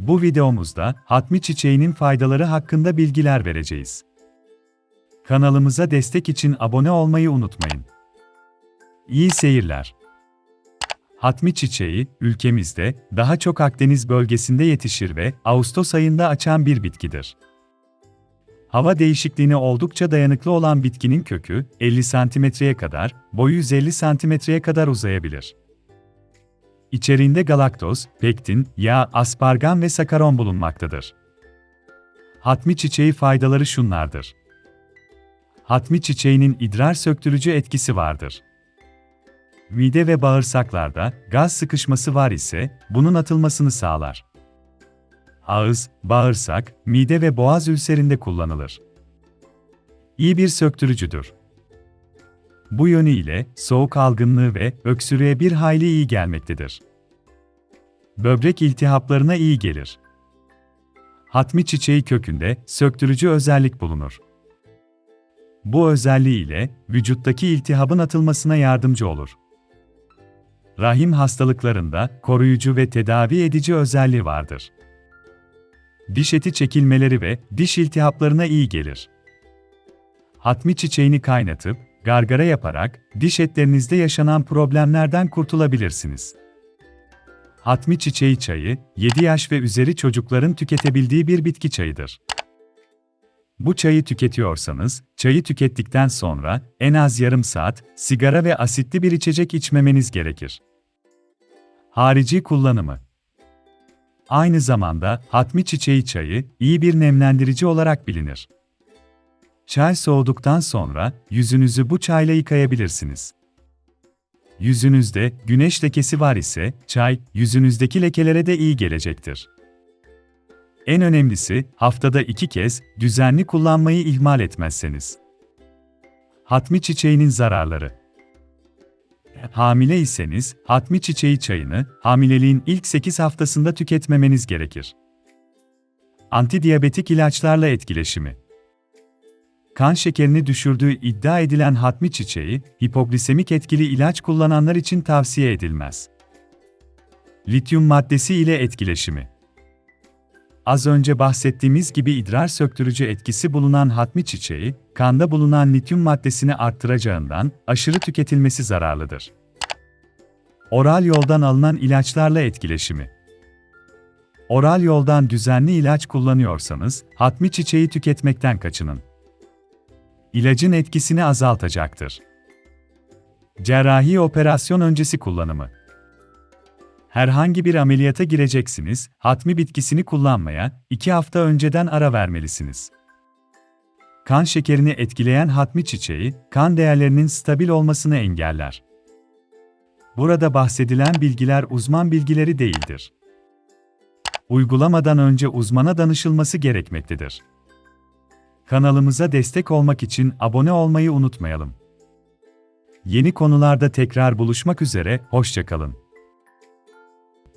Bu videomuzda hatmi çiçeğinin faydaları hakkında bilgiler vereceğiz. Kanalımıza destek için abone olmayı unutmayın. İyi seyirler. Hatmi çiçeği, ülkemizde daha çok Akdeniz bölgesinde yetişir ve Ağustos ayında açan bir bitkidir. Hava değişikliğine oldukça dayanıklı olan bitkinin kökü 50 santimetreye kadar, boyu 150 santimetreye kadar uzayabilir. İçeriğinde galaktoz, pektin, yağ, aspargam ve sakaron bulunmaktadır. Hatmi çiçeği faydaları şunlardır. Hatmi çiçeğinin idrar söktürücü etkisi vardır. Mide ve bağırsaklarda gaz sıkışması var ise bunun atılmasını sağlar. Ağız, bağırsak, mide ve boğaz ülserinde kullanılır. İyi bir söktürücüdür. Bu yönüyle soğuk algınlığı ve öksürüğe bir hayli iyi gelmektedir. Böbrek iltihaplarına iyi gelir. Hatmi çiçeği kökünde söktürücü özellik bulunur. Bu özelliği ile vücuttaki iltihabın atılmasına yardımcı olur. Rahim hastalıklarında koruyucu ve tedavi edici özelliği vardır. Diş eti çekilmeleri ve diş iltihaplarına iyi gelir. Hatmi çiçeğini kaynatıp, gargara yaparak diş etlerinizde yaşanan problemlerden kurtulabilirsiniz. Hatmi çiçeği çayı, 7 yaş ve üzeri çocukların tüketebildiği bir bitki çayıdır. Bu çayı tüketiyorsanız, çayı tükettikten sonra en az yarım saat sigara ve asitli bir içecek içmemeniz gerekir. Harici kullanımı Aynı zamanda hatmi çiçeği çayı iyi bir nemlendirici olarak bilinir. Çay soğuduktan sonra yüzünüzü bu çayla yıkayabilirsiniz. Yüzünüzde güneş lekesi var ise çay yüzünüzdeki lekelere de iyi gelecektir. En önemlisi haftada iki kez düzenli kullanmayı ihmal etmezseniz. Hatmi çiçeğinin zararları Hamileyseniz, hatmi çiçeği çayını, hamileliğin ilk 8 haftasında tüketmemeniz gerekir. Antidiyabetik ilaçlarla etkileşimi Kan şekerini düşürdüğü iddia edilen hatmi çiçeği, hipoglisemik etkili ilaç kullananlar için tavsiye edilmez. Lityum maddesi ile etkileşimi Az önce bahsettiğimiz gibi idrar söktürücü etkisi bulunan hatmi çiçeği, kanda bulunan lityum maddesini arttıracağından aşırı tüketilmesi zararlıdır. Oral yoldan alınan ilaçlarla etkileşimi Oral yoldan düzenli ilaç kullanıyorsanız, hatmi çiçeği tüketmekten kaçının. İlacın etkisini azaltacaktır. Cerrahi operasyon öncesi kullanımı Herhangi bir ameliyata gireceksiniz, hatmi bitkisini kullanmaya 2 hafta önceden ara vermelisiniz. Kan şekerini etkileyen hatmi çiçeği, kan değerlerinin stabil olmasını engeller. Burada bahsedilen bilgiler uzman bilgileri değildir. Uygulamadan önce uzmana danışılması gerekmektedir. Kanalımıza destek olmak için abone olmayı unutmayalım. Yeni konularda tekrar buluşmak üzere, hoşçakalın.